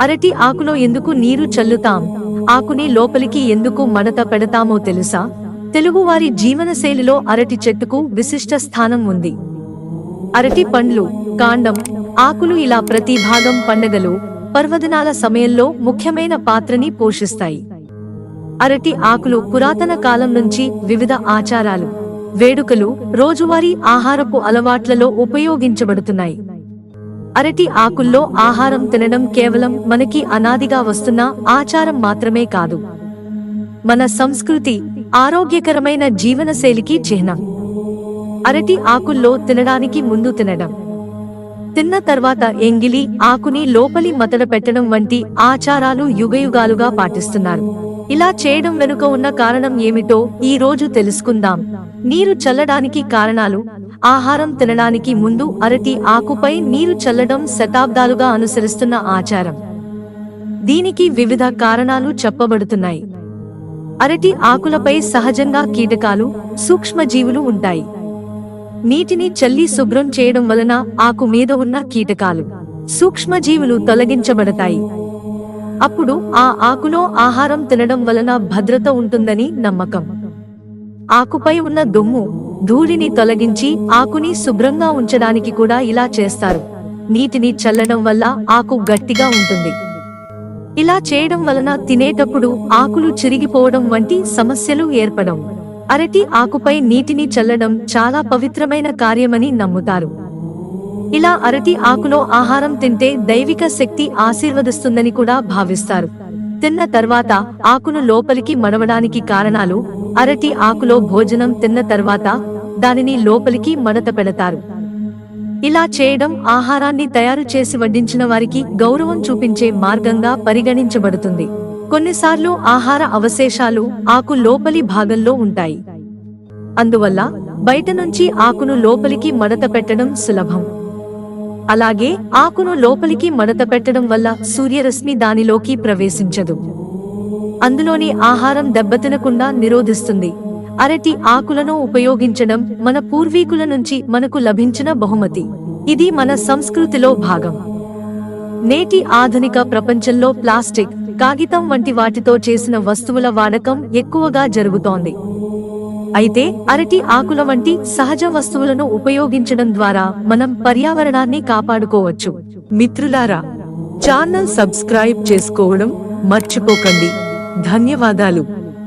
అరటి ఆకులో ఎందుకు నీరు చల్లుతాం? ఆకుని లోపలికి ఎందుకు మడత పెడతామో తెలుసా? తెలుగువారి జీవనశైలిలో అరటి చెట్టుకు విశిష్ట స్థానం ఉంది. అరటి పండ్లు కాండం ఆకులు ఇలా ప్రతి భాగం పండగలు పర్వదినాల సమయంలో ముఖ్యమైన పాత్రని పోషిస్తాయి. అరటి ఆకులు పురాతన కాలం నుంచి వివిధ ఆచారాలు వేడుకలు రోజువారీ ఆహారపు అలవాట్లలో ఉపయోగించబడుతున్నాయి. అరటి ఆకుల్లో ఆహారం తినడం కేవలం మనకి అనాదిగా వస్తున్న ఆచారం మాత్రమే కాదు. మన సంస్కృతి ఆరోగ్యకరమైన జీవనశైలికి చిహ్నం. అరటి ఆకుల్లో తినడానికి ముందు తినడం. తిన్న తర్వాత ఎంగిలి ఆకుని లోపలి మతడ పెట్టడం వంటి ఆచారాలు యుగయుగాలుగా పాటిస్తున్నారు. ఇలా చేయడం వెనుక ఉన్న కారణం ఏమిటో ఈ రోజు తెలుసుకుందాం. నీరు చల్లడానికి కారణాలు ఆహారం తినడానికి ముందు అరటి ఆకుపై నీరు చల్లడం శతాబ్దాలుగా అనుసరిస్తున్న ఆచారం. దీనికి వివిధ కారణాలు చెప్పబడుతున్నాయి. అరటి ఆకులపై సహజంగా కీటకాలు సూక్ష్మజీవులు ఉంటాయి. నీటిని చల్లి శుభ్రం చేయడం వలన ఆకు మీద ఉన్న కీటకాలు సూక్ష్మజీవులు తొలగించబడతాయి. అప్పుడు ఆ ఆకులో ఆహారం తినడం వలన భద్రత ఉంటుందని నమ్మకం. ఆకుపై ఉన్న దుమ్ము ధూళిని తొలగించి ఆకుని శుభ్రంగా ఉంచడానికి కూడా ఇలా చేస్తారు. నీటిని చల్లడం వల్ల ఆకు గట్టిగా ఉంటుంది. ఇలా చేయడం వలన తినేటప్పుడు ఆకులు చిరిగిపోవడం వంటి సమస్యలు ఏర్పడం అరటి ఆకుపై నీటిని చల్లడం చాలా పవిత్రమైన కార్యమని నమ్ముతారు. ఇలా అరటి ఆకులో ఆహారం తింటే దైవిక శక్తి ఆశీర్వదిస్తుందని కూడా భావిస్తారు. తిన్న తర్వాత ఆకును లోపలికి మడవడానికి కారణాలు అరటి ఆకులో భోజనం తిన్న తర్వాత దానిని లోపలికి మడత పెడతారు. ఇలా చేయడం ఆహారాన్ని తయారు చేసి వడ్డించిన వారికి గౌరవం చూపించే మార్గంగా పరిగణించబడుతుంది. కొన్నిసార్లు ఆహార అవశేషాలు ఆకు లోపలి భాగంలో ఉంటాయి. అందువల్ల బయట నుంచి ఆకును లోపలికి మడత పెట్టడం సులభం. అలాగే ఆకును లోపలికి మడత పెట్టడం వల్ల సూర్యరశ్మి దానిలోకి ప్రవేశించదు. అందులోని ఆహారం దెబ్బతినకుండా నిరోధిస్తుంది. అరటి ఆకులను ఉపయోగించడం మన పూర్వీకుల నుంచి మనకు లభించిన బహుమతి. ఇది మన సంస్కృతిలో భాగం. నేటి ఆధునిక ప్రపంచంలో ప్లాస్టిక్ కాగితం వంటి వాటితో చేసిన వస్తువుల వాడకం ఎక్కువగా జరుగుతోంది. అయితే అరటి ఆకుల వంటి సహజ వస్తువులను ఉపయోగించడం ద్వారా మనం పర్యావరణాన్ని కాపాడుకోవచ్చు. మిత్రులారా ఛానల్ సబ్స్క్రైబ్ చేసుకోవడం మర్చిపోకండి. ధన్యవాదాలు.